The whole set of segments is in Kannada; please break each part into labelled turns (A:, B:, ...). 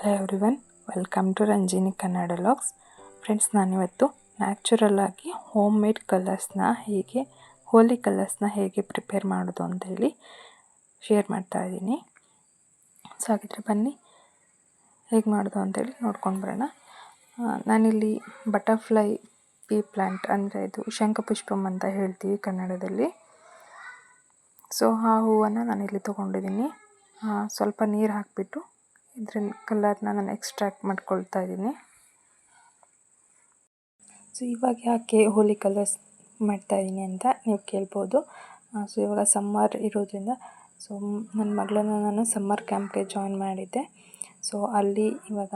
A: Hello everyone welcome to Ranjini Kannada logs friends ನಾನಿವತ್ತು ನ್ಯಾಚುರಲ್ ಆಗಿ ಹೋಮ್ ಮೇಡ್ ಕಲರ್ಸ್ನ ಹೇಗೆ ಹೋಲಿ ಕಲರ್ಸ್ನ ಹೇಗೆ ಪ್ರಿಪೇರ್ ಮಾಡೋದು ಅಂತ ಹೇಳಿ ಶೇರ್ ಮಾಡ್ತಾ ಇದ್ದೀನಿ. ಸೊ ಹಾಗಿದ್ರೆ ಬನ್ನಿ, ಹೇಗೆ ಮಾಡೋದು ಅಂತೇಳಿ ನೋಡ್ಕೊಂಡು ಬರೋಣ. ನಾನಿಲ್ಲಿ ಬಟರ್ಫ್ಲೈ ಪೀ ಪ್ಲ್ಯಾಂಟ್ ಅಂದರೆ ಇದು ಶಂಖಪುಷ್ಪಂ ಅಂತ ಹೇಳ್ತೀವಿ ಕನ್ನಡದಲ್ಲಿ. ಸೊ ಆ ಹೂವನ್ನು ನಾನಿಲ್ಲಿ ತೊಗೊಂಡಿದ್ದೀನಿ. ಸ್ವಲ್ಪ ನೀರು ಹಾಕಿಬಿಟ್ಟು ಇದ್ರ ಕಲರ್ನ ನಾನು ಎಕ್ಸ್ಟ್ರಾಕ್ಟ್ ಮಾಡ್ಕೊಳ್ತಾ ಇದ್ದೀನಿ. ಸೊ ಇವಾಗ ಯಾಕೆ ಹೋಲಿ ಕಲರ್ಸ್ ಮಾಡ್ತಾ ಇದ್ದೀನಿ ಅಂತ ನೀವು ಕೇಳ್ಬೋದು. ಸೊ ಇವಾಗ ಸಮ್ಮರ್ ಇರೋದ್ರಿಂದ ಸೊ ನನ್ನ ಮಗಳನ್ನ ನಾನು ಸಮ್ಮರ್ ಕ್ಯಾಂಪ್ಗೆ ಜಾಯಿನ್ ಮಾಡಿದ್ದೆ. ಸೊ ಅಲ್ಲಿ ಇವಾಗ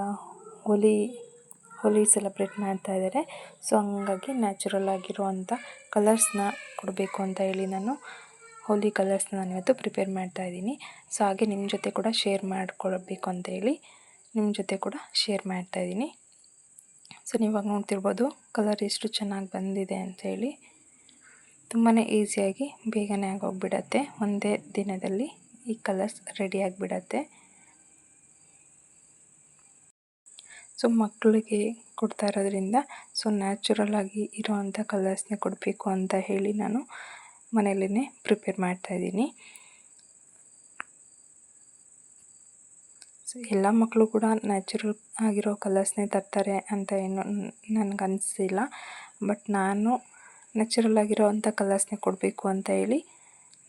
A: ಹೋಲಿ ಹೋಲಿ ಸೆಲೆಬ್ರೇಟ್ ಮಾಡ್ತಾ ಇದ್ದಾರೆ. ಸೊ ಹಂಗಾಗಿ ನ್ಯಾಚುರಲ್ ಆಗಿರುವಂಥ ಕಲರ್ಸ್ನ ಕೊಡಬೇಕು ಅಂತ ಹೇಳಿ ನಾನು ಹೋಲಿ ಕಲರ್ಸ್ನ ನಾನು ಇವತ್ತು ಪ್ರಿಪೇರ್ ಮಾಡ್ತಾ ಇದ್ದೀನಿ. ಸೊ ಹಾಗೆ ನಿಮ್ಮ ಜೊತೆ ಕೂಡ ಶೇರ್ ಮಾಡ್ಕೊಳ್ಬೇಕು ಅಂತ ಹೇಳಿ ನಿಮ್ಮ ಜೊತೆ ಕೂಡ ಶೇರ್ ಮಾಡ್ತಾ ಇದ್ದೀನಿ. ಸೊ ನೀವಾಗ ನೋಡ್ತಿರ್ಬೋದು ಕಲರ್ ಎಷ್ಟು ಚೆನ್ನಾಗಿ ಬಂದಿದೆ ಅಂತೇಳಿ ತುಂಬಾ ಈಸಿಯಾಗಿ ಬೇಗನೆ ಆಗೋಗ್ಬಿಡತ್ತೆ. ಒಂದೇ ದಿನದಲ್ಲಿ ಈ ಕಲರ್ಸ್ ರೆಡಿ ಆಗಿಬಿಡತ್ತೆ. ಸೊ ಮಕ್ಕಳಿಗೆ ಕೊಡ್ತಾ ಇರೋದ್ರಿಂದ ಸೊ ನ್ಯಾಚುರಲ್ ಆಗಿ ಇರೋವಂಥ ಕಲರ್ಸ್ನೇ ಕೊಡಬೇಕು ಅಂತ ಹೇಳಿ ನಾನು ಮನೆಯಲ್ಲೇ ಪ್ರಿಪೇರ್ ಮಾಡ್ತಾಯಿದ್ದೀನಿ ಸೊ ಎಲ್ಲ ಮಕ್ಕಳು ಕೂಡ ನ್ಯಾಚುರಲ್ ಆಗಿರೋ ಕಲರ್ಸ್ನೇ ತರ್ತಾರೆ ಅಂತ ಏನು ನನಗೆ ಅನಿಸಿಲ್ಲ ಬಟ್ ನಾನು ನ್ಯಾಚುರಲ್ ಆಗಿರೋ ಅಂಥ ಕಲರ್ಸ್ನೇ ಕೊಡಬೇಕು ಅಂತ ಹೇಳಿ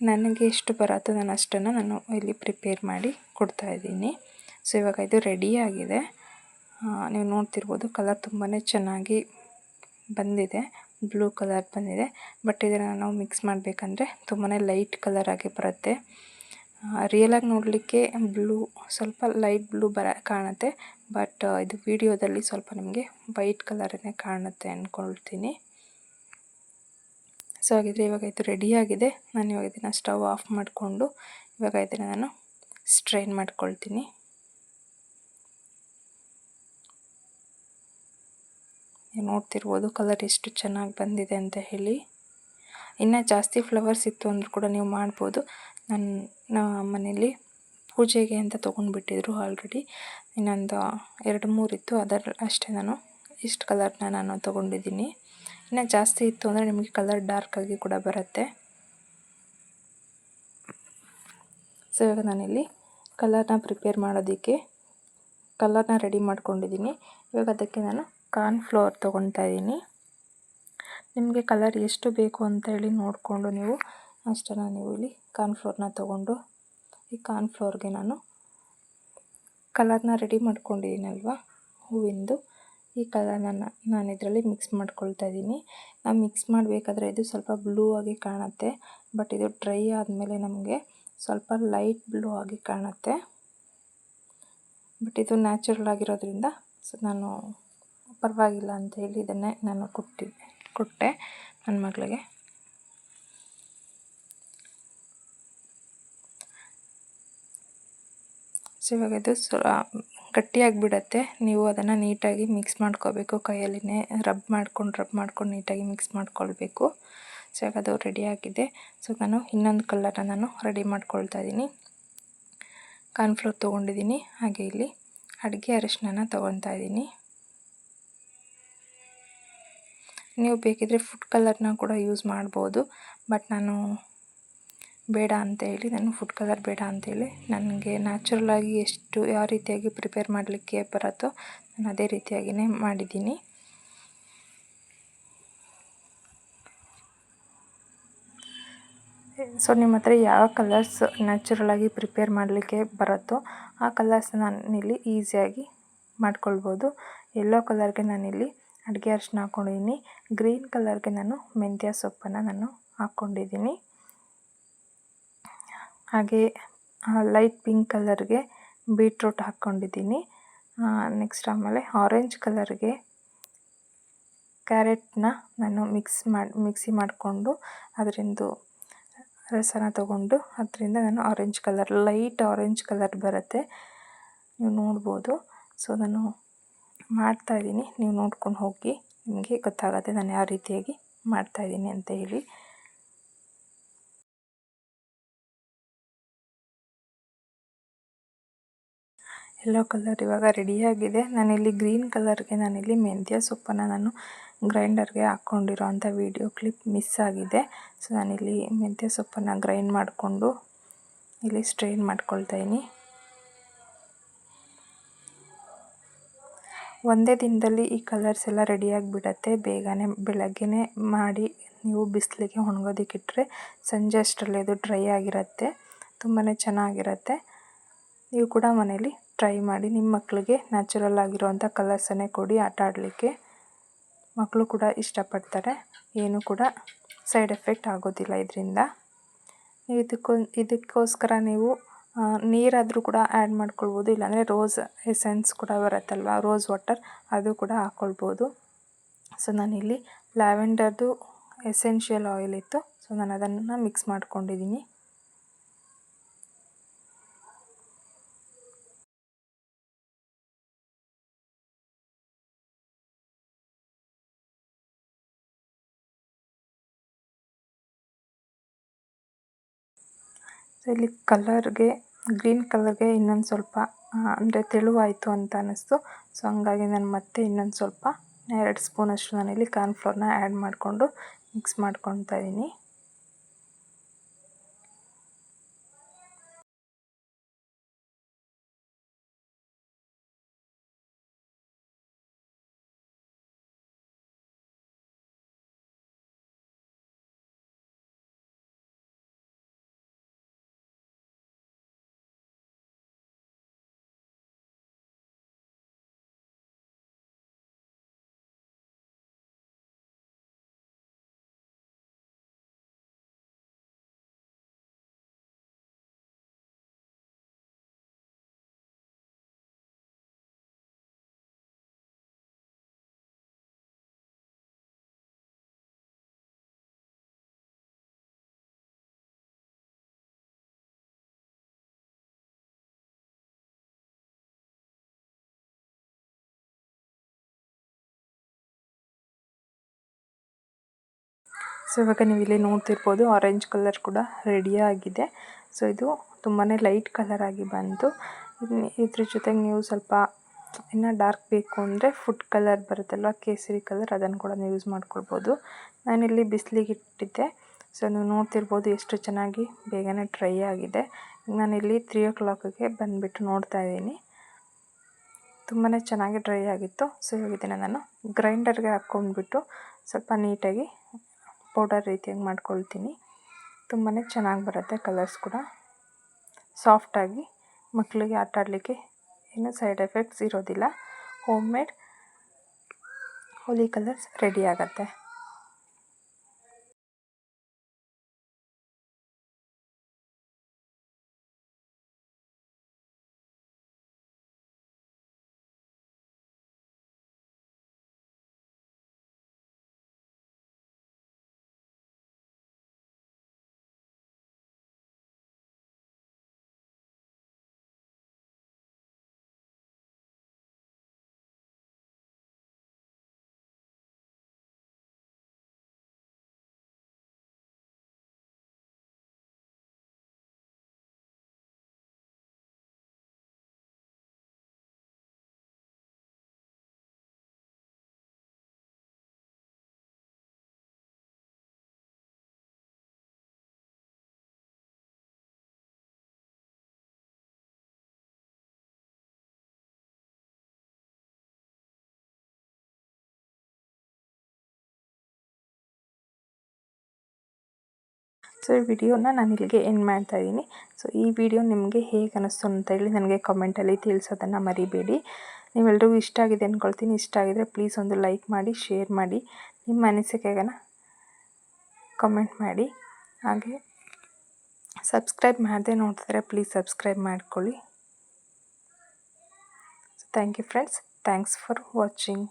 A: ನನಗೆ ಎಷ್ಟು ಬರುತ್ತೋ ನಾನು ಅಷ್ಟನ್ನು ನಾನು ಇಲ್ಲಿ ಪ್ರಿಪೇರ್ ಮಾಡಿ ಕೊಡ್ತಾಯಿದ್ದೀನಿ ಸೊ ಇವಾಗ ಇದು ರೆಡಿಯಾಗಿದೆ ನೀವು ನೋಡ್ತಿರ್ಬೋದು ಕಲರ್ ತುಂಬಾ ಚೆನ್ನಾಗಿ ಬಂದಿದೆ. ಬ್ಲೂ ಕಲರ್ ಬಂದಿದೆ. ಬಟ್ ಇದನ್ನು ನಾವು ಮಿಕ್ಸ್ ಮಾಡಬೇಕಂದ್ರೆ ತುಂಬಾ ಲೈಟ್ ಕಲರ್ ಆಗಿ ಬರುತ್ತೆ. ರಿಯಲಾಗಿ ನೋಡಲಿಕ್ಕೆ ಬ್ಲೂ, ಸ್ವಲ್ಪ ಲೈಟ್ ಬ್ಲೂ ಬರ, ಕಾಣುತ್ತೆ. ಬಟ್ ಇದು ವಿಡಿಯೋದಲ್ಲಿ ಸ್ವಲ್ಪ ನಿಮಗೆ ವೈಟ್ ಕಲರನ್ನೇ ಕಾಣುತ್ತೆ ಅಂದ್ಕೊಳ್ತೀನಿ ಸೊ, ಹಾಗಿದ್ರೆ ಇವಾಗ ಇದು ರೆಡಿಯಾಗಿದೆ ನಾನು ಇವಾಗ ಇದನ್ನು ಸ್ಟವ್ ಆಫ್ ಮಾಡಿಕೊಂಡು ಇವಾಗ ಇದನ್ನು ನಾನು ಸ್ಟ್ರೈನ್ ಮಾಡ್ಕೊಳ್ತೀನಿ. ನೀವು ನೋಡ್ತಿರ್ಬೋದು ಕಲರ್ ಎಷ್ಟು ಚೆನ್ನಾಗಿ ಬಂದಿದೆ ಅಂತ ಹೇಳಿ. ಇನ್ನು ಜಾಸ್ತಿ ಫ್ಲವರ್ಸ್ ಇತ್ತು ಅಂದರೂ ಕೂಡ ನೀವು ಮಾಡ್ಬೋದು. ನನ್ನ ನಮ್ಮ ಮನೇಲಿ ಪೂಜೆಗೆ ಅಂತ ತೊಗೊಂಡ್ಬಿಟ್ಟಿದ್ರು ಆಲ್ರೆಡಿ ಇನ್ನೊಂದು ಎರಡು ಮೂರು ಇತ್ತು, ಅದರ, ಅಷ್ಟೇ ನಾನು. ಇಷ್ಟು ಕಲರ್ನ ನಾನು ತೊಗೊಂಡಿದ್ದೀನಿ. ಇನ್ನು ಜಾಸ್ತಿ ಇತ್ತು ಅಂದರೆ ನಿಮಗೆ ಕಲರ್ ಡಾರ್ಕಾಗಿ ಕೂಡ ಬರುತ್ತೆ. ಸೊ ಇವಾಗ ನಾನಿಲ್ಲಿ ಕಲರ್ನ ಪ್ರಿಪೇರ್ ಮಾಡೋದಕ್ಕೆ ಕಲರ್ನ ರೆಡಿ ಮಾಡ್ಕೊಂಡಿದ್ದೀನಿ. ಇವಾಗ ಅದಕ್ಕೆ ನಾನು ಕಾರ್ನ್ ಫ್ಲೋರ್ ತೊಗೊಳ್ತಾ ಇದ್ದೀನಿ. ನಿಮಗೆ ಕಲರ್ ಎಷ್ಟು ಬೇಕು ಅಂತ ಹೇಳಿ ನೋಡಿಕೊಂಡು ನೀವು ಅಷ್ಟನ್ನು ನೀವು ಇಲ್ಲಿ ಕಾರ್ನ್ ಫ್ಲೋರ್ನ ತೊಗೊಂಡು ಈ ಕಾರ್ನ್ ಫ್ಲೋರ್ಗೆ ನಾನು ಕಲರ್ನ ರೆಡಿ ಮಾಡ್ಕೊಂಡಿದ್ದೀನಲ್ವ ಹೂವಿಂದು. ಈ ಕಲರ್ನ ನಾನು ಇದರಲ್ಲಿ ಮಿಕ್ಸ್ ಮಾಡ್ಕೊಳ್ತಾ ಇದ್ದೀನಿ. ನಾನು ಮಿಕ್ಸ್ ಮಾಡಬೇಕಾದ್ರೆ ಇದು ಸ್ವಲ್ಪ ಬ್ಲೂ ಆಗಿ ಕಾಣುತ್ತೆ, ಬಟ್ ಇದು ಡ್ರೈ ಆದಮೇಲೆ ನಮಗೆ ಸ್ವಲ್ಪ ಲೈಟ್ ಬ್ಲೂ ಆಗಿ ಕಾಣುತ್ತೆ. ಬಟ್ ಇದು ನ್ಯಾಚುರಲ್ ಆಗಿರೋದ್ರಿಂದ ಸೊ, ನಾನು ಪರವಾಗಿಲ್ಲ ಅಂತ ಹೇಳಿ ಇದನ್ನೇ ನಾನು ಕೊಟ್ಟಿದ್ದೆ ಕೊಟ್ಟೆ ನನ್ನ ಮಗಳಿಗೆ. ಸೊ ಇವಾಗ ಇದು ಗಟ್ಟಿಯಾಗಿಬಿಡತ್ತೆ. ನೀವು ಅದನ್ನು ನೀಟಾಗಿ ಮಿಕ್ಸ್ ಮಾಡ್ಕೋಬೇಕು. ಕೈಯಲ್ಲಿನೇ ರಬ್ ಮಾಡ್ಕೊಂಡು ರಬ್ ಮಾಡ್ಕೊಂಡು ನೀಟಾಗಿ ಮಿಕ್ಸ್ ಮಾಡ್ಕೊಳ್ಬೇಕು. ಸೊ ಇವಾಗ ಅದು ರೆಡಿಯಾಗಿದೆ ಸೊ ನಾನು ಇನ್ನೊಂದು ಕಲ್ಲರನ್ನು ನಾನು ರೆಡಿ ಮಾಡ್ಕೊಳ್ತಾ ಇದ್ದೀನಿ. ಕಾರ್ನ್ಫ್ಲೋರ್ ತೊಗೊಂಡಿದ್ದೀನಿ. ಹಾಗೆ ಇಲ್ಲಿ ಅಡುಗೆ ಅರಿಶಿನ ತೊಗೊತಾ ಇದ್ದೀನಿ. ನೀವು ಬೇಕಿದ್ದರೆ ಫುಡ್ ಕಲರ್ನ ಕೂಡ ಯೂಸ್ ಮಾಡ್ಬೋದು. ಬಟ್ ನಾನು ಬೇಡ ಅಂತ ಹೇಳಿ, ನಾನು ಫುಡ್ ಕಲರ್ ಬೇಡ ಅಂತೇಳಿ ನನಗೆ ನ್ಯಾಚುರಲಾಗಿ ಎಷ್ಟು, ಯಾವ ರೀತಿಯಾಗಿ ಪ್ರಿಪೇರ್ ಮಾಡಲಿಕ್ಕೆ ಬರುತ್ತೋ, ನಾನು ಅದೇ ರೀತಿಯಾಗಿಯೇ ಮಾಡಿದ್ದೀನಿ. ಸೊ ನಿಮ್ಮ ಹತ್ರ ಯಾವ ಕಲರ್ಸ್ ನ್ಯಾಚುರಲಾಗಿ ಪ್ರಿಪೇರ್ ಮಾಡಲಿಕ್ಕೆ ಬರುತ್ತೋ, ಆ ಕಲರ್ಸ್ ನಾನಿಲ್ಲಿ ಈಸಿಯಾಗಿ ಮಾಡ್ಕೊಳ್ಬೋದು. ಎಲ್ಲೋ ಕಲರ್ಗೆ ನಾನಿಲ್ಲಿ ಅಡುಗೆ ಅರಿಶಿನ ಹಾಕ್ಕೊಂಡಿದ್ದೀನಿ ಗ್ರೀನ್ ಕಲರ್ಗೆ ನಾನು ಮೆಂತ್ಯ ಸೊಪ್ಪನ್ನು ನಾನು ಹಾಕ್ಕೊಂಡಿದ್ದೀನಿ ಹಾಗೆ ಲೈಟ್ ಪಿಂಕ್ ಕಲರ್ಗೆ ಬೀಟ್ರೂಟ್ ಹಾಕ್ಕೊಂಡಿದ್ದೀನಿ ನೆಕ್ಸ್ಟ್ ಆಮೇಲೆ ಆರೆಂಜ್ ಕಲರ್ಗೆ ಕ್ಯಾರೆಟ್ನ ನಾನು ಮಿಕ್ಸ್ ಮಾಡಿ, ಮಿಕ್ಸಿ ಮಾಡಿಕೊಂಡು ಅದರಿಂದ ರಸನ ತಗೊಂಡು ಅದರಿಂದ ನಾನು orange colour, light orange colour ಬರುತ್ತೆ. ನೀವು ನೋಡ್ಬೋದು. ಸೊ, ನಾನು ಮಾಡ್ತಾಯಿದ್ದೀನಿ ನೀವು ನೋಡ್ಕೊಂಡು ಹೋಗಿ. ನಿಮಗೆ ಗೊತ್ತಾಗುತ್ತೆ ನಾನು ಯಾವ ರೀತಿಯಾಗಿ ಮಾಡ್ತಾ ಇದ್ದೀನಿ ಅಂತ ಹೇಳಿ. ಎಲ್ಲೋ ಕಲರ್ ಇವಾಗ ರೆಡಿಯಾಗಿದೆ ನಾನಿಲ್ಲಿ ಗ್ರೀನ್ ಕಲರ್ಗೆ ನಾನಿಲ್ಲಿ ಮೆಂತ್ಯ ಸೊಪ್ಪನ್ನು ನಾನು ಗ್ರೈಂಡರ್ಗೆ ಹಾಕ್ಕೊಂಡಿರೋ ಅಂಥ ವಿಡಿಯೋ ಕ್ಲಿಪ್ ಮಿಸ್ ಆಗಿದೆ. ಸೊ ನಾನಿಲ್ಲಿ ಮೆಂತ್ಯ ಸೊಪ್ಪನ್ನು ಗ್ರೈಂಡ್ ಮಾಡಿಕೊಂಡು ಇಲ್ಲಿ ಸ್ಟ್ರೈನ್ ಮಾಡ್ಕೊಳ್ತಾ ಒಂದೇ ದಿನದಲ್ಲಿ ಈ ಕಲರ್ಸ್ ಎಲ್ಲ ರೆಡಿಯಾಗಿಬಿಡತ್ತೆ ಬೇಗನೆ ಬೆಳಗ್ಗೆನೇ ಮಾಡಿ ನೀವು ಬಿಸಿಲಿಗೆ ಒಣಗೋದಕ್ಕಿಟ್ರೆ ಸಂಜೆ ಅಷ್ಟರಲ್ಲಿ ಅದು ಡ್ರೈ ಆಗಿರುತ್ತೆ. ತುಂಬಾ ಚೆನ್ನಾಗಿರುತ್ತೆ. ನೀವು ಕೂಡ ಮನೇಲಿ ಟ್ರೈ ಮಾಡಿ ನಿಮ್ಮ ಮಕ್ಕಳಿಗೆ ನ್ಯಾಚುರಲ್ ಆಗಿರುವಂಥ ಕಲರ್ಸನ್ನೇ ಕೊಡಿ. ಆಟ ಆಡಲಿಕ್ಕೆ ಮಕ್ಕಳು ಕೂಡ ಇಷ್ಟಪಡ್ತಾರೆ. ಏನು ಕೂಡ ಸೈಡ್ ಎಫೆಕ್ಟ್ ಆಗೋದಿಲ್ಲ ಇದರಿಂದ. ಇದಕ್ಕೊ ಇದಕ್ಕೋಸ್ಕರ ನೀವು ನೀರಾದರೂ ಕೂಡ ಆ್ಯಡ್ ಮಾಡ್ಕೊಳ್ಬೋದು. ಇಲ್ಲಾಂದರೆ ರೋಸ್ ಎಸೆನ್ಸ್ ಕೂಡ ಬರುತ್ತಲ್ವ? ರೋಸ್ ವಾಟರ್ ಅದು ಕೂಡ ಹಾಕ್ಕೊಳ್ಬೋದು ಸೊ ನಾನಿಲ್ಲಿ ಲ್ಯಾವೆಂಡರ್ದು ಎಸೆನ್ಷಿಯಲ್ ಆಯಿಲ್ ಇತ್ತು. ಸೊ ನಾನು ಅದನ್ನು ಮಿಕ್ಸ್ ಮಾಡ್ಕೊಂಡಿದ್ದೀನಿ ಇಲ್ಲಿ ಕಲರ್ಗೆ, ಗ್ರೀನ್ ಕಲರ್ಗೆ ಇನ್ನೊಂದು ಸ್ವಲ್ಪ ಅಂದರೆ ತೆಳುವಾಯಿತು ಅಂತ ಅನ್ನಿಸ್ತು. ಸೊ, ಹಂಗಾಗಿ ನಾನು ಮತ್ತೆ ಇನ್ನೊಂದು ಸ್ವಲ್ಪ, ಎರಡು ಸ್ಪೂನಷ್ಟು ನಾನಿಲ್ಲಿ ಕಾರ್ನ್ಫ್ಲೋರ್ನ ಆ್ಯಡ್ ಮಾಡಿಕೊಂಡು ಮಿಕ್ಸ್ ಮಾಡ್ಕೊತಾ ಇದ್ದೀನಿ ಸೊ ಇವಾಗ ನೀವು ಇಲ್ಲಿ ನೋಡ್ತಿರ್ಬೋದು ಆರೆಂಜ್ ಕಲರ್ ಕೂಡ ರೆಡಿಯಾಗಿದೆ ಸೊ ಇದು ತುಂಬಾ ಲೈಟ್ ಕಲರ್ ಆಗಿ ಬಂತು ಇದ್ರ ಜೊತೆಗೆ ನೀವು ಸ್ವಲ್ಪ ಇನ್ನು ಡಾರ್ಕ್ ಬೇಕು ಅಂದರೆ ಫುಡ್ ಕಲರ್ ಬರುತ್ತಲ್ವ, ಕೇಸರಿ ಕಲರ್ ಅದನ್ನು ಕೂಡ ನೀವು ಯೂಸ್ ಮಾಡ್ಕೊಳ್ಬೋದು. ನಾನಿಲ್ಲಿ ಬಿಸಿಲಿಗೆ ಇಟ್ಟಿದ್ದೆ. ಸೊ ನೀವು ನೋಡ್ತಿರ್ಬೋದು ಎಷ್ಟು ಚೆನ್ನಾಗಿ ಬೇಗನೆ ಡ್ರೈ ಆಗಿದೆ. ನಾನಿಲ್ಲಿ ತ್ರೀ ಓ ಕ್ಲಾಕಿಗೆ ಬಂದುಬಿಟ್ಟು ನೋಡ್ತಾ ಇದ್ದೀನಿ. ತುಂಬಾ ಚೆನ್ನಾಗಿ ಡ್ರೈ ಆಗಿತ್ತು. ಸೊ ಇವಾಗ ಇದನ್ನು ನಾನು ಗ್ರೈಂಡರ್ಗೆ ಹಾಕ್ಕೊಂಡ್ಬಿಟ್ಟು ಸ್ವಲ್ಪ ನೀಟಾಗಿ ಪೌಡರ್ ರೀತಿಯಾಗಿ ಮಾಡ್ಕೊಳ್ತೀನಿ. ತುಂಬಾ ಚೆನ್ನಾಗಿ ಬರುತ್ತೆ ಕಲರ್ಸ್ ಕೂಡ. ಸಾಫ್ಟಾಗಿ ಮಕ್ಕಳಿಗೆ ಆಟ ಆಡಲಿಕ್ಕೆ ಏನು ಸೈಡ್ ಎಫೆಕ್ಟ್ಸ್ ಇರೋದಿಲ್ಲ. Home made Holi colours ready ಆಗುತ್ತೆ. ಸೊ ಈ ವಿಡಿಯೋನ ನಾನು ಇಲ್ಲಿಗೆ ಎಂಡ್ ಮಾಡ್ತಾ ಇದ್ದೀನಿ. ಸೊ ಈ ವಿಡಿಯೋ ನಿಮಗೆ ಹೇಗೆ ಅನಿಸ್ತು ಅಂತ ಹೇಳಿ ನನಗೆ ಕಮೆಂಟಲ್ಲಿ ತಿಳಿಸೋದನ್ನು ಮರಿಬೇಡಿ. ನೀವೆಲ್ರಿಗೂ ಇಷ್ಟ ಆಗಿದೆ ಅಂದ್ಕೊಳ್ತೀನಿ ಇಷ್ಟ ಆಗಿದ್ರೆ ಪ್ಲೀಸ್ ಒಂದು ಲೈಕ್ ಮಾಡಿ ಶೇರ್ ಮಾಡಿ. ನಿಮ್ಮ ಅನಿಸಿಕೆಗನ ಕಮೆಂಟ್ ಮಾಡಿ. ಹಾಗೆ ಸಬ್ಸ್ಕ್ರೈಬ್ ಮಾಡದೆ ನೋಡ್ತಿದ್ರೆ ಪ್ಲೀಸ್ ಸಬ್ಸ್ಕ್ರೈಬ್ ಮಾಡ್ಕೊಳ್ಳಿ. Thank you friends thanks for watching